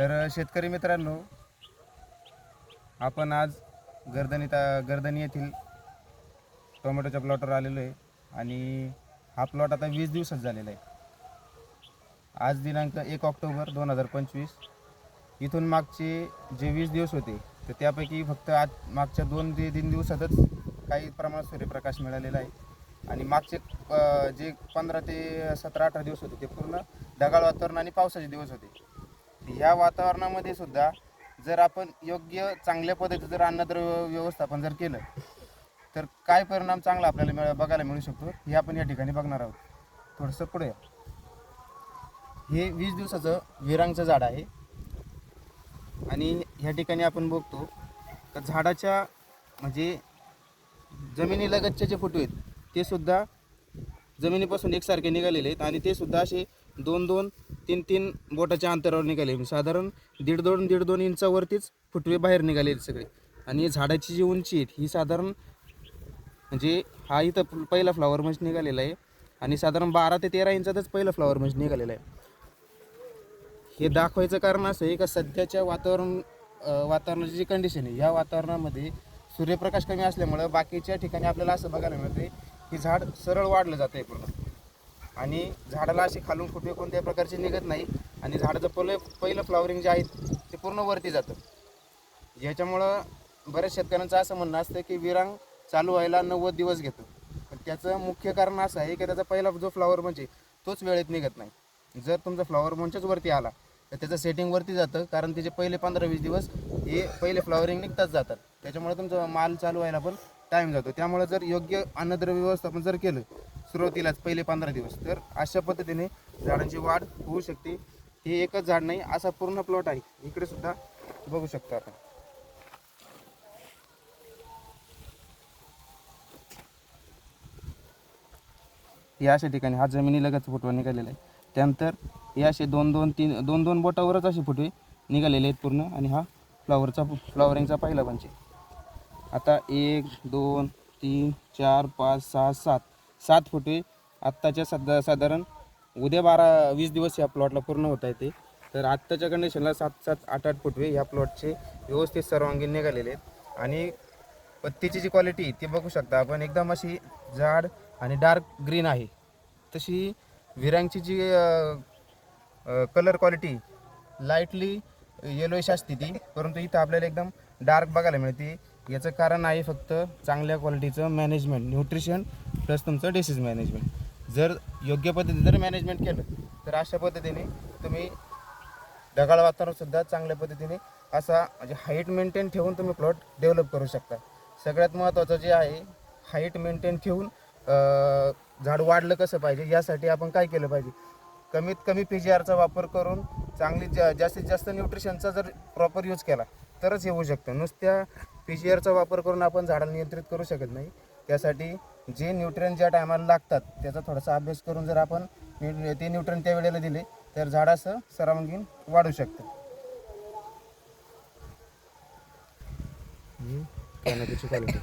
तर शेतकरी मित्रांनो आपण आज गर्दनी ता गर्दनी येथील टोमॅटोच्या प्लॉटवर आलेलो आहे आणि हा प्लॉट आता वीस दिवसात झालेला आहे. आज दिनांक एक ऑक्टोबर दोन हजार पंचवीस. इथून मागचे जे वीस दिवस होते तर त्यापैकी फक्त आज मागच्या दोन ते तीन दिवसातच काही प्रमाणात सूर्यप्रकाश मिळालेला आहे. आणि मागचे जे पंधरा ते सतरा अठरा दिवस होते ते पूर्ण ढगाळ वातावरण आणि पावसाचे दिवस होते. ह्या वातावरणामध्ये सुद्धा जर आपण योग्य चांगल्या पद्धतीचं जर अन्नद्रव्य व्यवस्थापन जर केलं तर काय परिणाम चांगला आपल्याला मिळ बघायला मिळू शकतो हे आपण या ठिकाणी बघणार आहोत. थोडंसं पुढे या. हे वीस दिवसाचं विरांगचं झाड आहे. आणि ह्या ठिकाणी आपण बघतो तर झाडाच्या म्हणजे जमिनीलगतचे जे फोटो आहेत ते सुद्धा जमिनीपासून एकसारखे निघालेले आहेत. आणि ते सुद्धा असे दोन दोन तीन तीन बोटाच्या अंतरावर निघाले. म्हणजे साधारण दीड दोन दीड दोन इंचावरतीच फुटवे बाहेर निघाले आहेत सगळे. आणि झाडाची जी उंची आहे ही साधारण म्हणजे हा इथं पहिला फ्लावर मच निघालेला आहे. आणि साधारण बारा ते तेरा इंचातच पहिला फ्लावर मच निघालेला आहे. हे दाखवायचं कारण असं आहे का सध्याच्या वातावरण वातावरणाची जी कंडिशन आहे या वातावरणामध्ये सूर्यप्रकाश कमी असल्यामुळं बाकीच्या ठिकाणी आपल्याला असं बघायला मिळते की झाड सरळ वाढलं जातं आहे पूर्ण. आणि झाडाला असे खालून फुटवे कोणत्याही प्रकारचे निघत नाही. आणि झाडाचं पहिलं पहिलं फ्लॉवरिंग जे आहे ते पूर्ण वरती जातं. याच्यामुळं बऱ्याच शेतकऱ्यांचं असं म्हणणं असतं की विरांग चालू व्हायला नव्वद दिवस घेतो. पण त्याचं मुख्य कारण असं आहे की त्याचा पहिला जो फ्लॉवर म्हणजे तोच वेळेत निघत नाही. जर तुमचा फ्लॉवर मंचच वरती आला तर त्याचं सेटिंग वरती जातं कारण त्याचे पहिले पंधरा वीस दिवस हे पहिले फ्लॉवरिंग निघतात जातात. त्याच्यामुळे तुमचा माल चालू व्हायला पण टाईम जातो. त्यामुळे जर योग्य अन्नद्रव्य व्यवस्थापन जर केलं सुरुवातीलाच पहिले पंधरा दिवस. तर अशा पद्धतीने झाडांची वाढ होऊ शकते. हे एकच झाड नाही असा पूर्ण प्लॉट आहे. इकडे सुद्धा बघू शकतो आपण. या अशा ठिकाणी हा जमिनी लगत फुटवा निघालेला आहे. त्यानंतर हे असे दोन दोन तीन दोन दोन बोटावरच असे फुटवे निघालेले आहेत पूर्ण. आणि हा फ्लॉवरचा फ्लॉवरिंगचा पहिला पंच आता एक दोन तीन चार पाच सहा सात. सात फुटवे आत्ताच्या सध्या साधारण उद्या बारा वीस दिवस या प्लॉटला पूर्ण होत आहे ते. तर आत्ताच्या कंडिशनला सात सात आठ आठ फुटवे ह्या प्लॉटचे व्यवस्थित सर्वांगीण निघालेले आहेत. आणि पत्तीची जी क्वालिटी ती बघू शकता आपण. एकदम अशी जाड आणि डार्क ग्रीन आहे. तशी विरांगची जी कलर क्वालिटी लाईटली येलोइश असते ती परंतु इथं आपल्याला एकदम डार्क बघायला मिळते. याचं कारण आहे फक्त चांगल्या क्वालिटीचं मॅनेजमेंट न्यूट्रिशन प्लस तुमचं डिसीज मॅनेजमेंट. जर योग्य पद्धतीने जर मॅनेजमेंट केलं तर अशा पद्धतीने तुम्ही ढगाळ वातावरणसुद्धा चांगल्या पद्धतीने असा म्हणजे हाईट मेंटेन ठेवून तुम्ही प्लॉट डेव्हलप करू शकता. सगळ्यात महत्त्वाचं जे आहे हाईट मेंटेन ठेवून झाड वाढलं कसं पाहिजे यासाठी आपण काय केलं पाहिजे? कमीत कमी पी जी आरचा वापर करून चांगली जा जास्तीत जास्त न्यूट्रिशनचा जर प्रॉपर यूज केला तरच हे होऊ शकतं. नुसत्या पी जी आरचा वापर करून आपण झाडाला नियंत्रित करू शकत नाही. त्यासाठी जे न्यूट्रियन ज्या टायमाला लागतात त्याचा थोडासा अभ्यास करून जर आपण न्यू- ते न्यूट्रियन त्या वेळेला दिले तर झाडाचं असं सर्वांगीण वाढू शकतं. कॅनोपीची क्वालिटी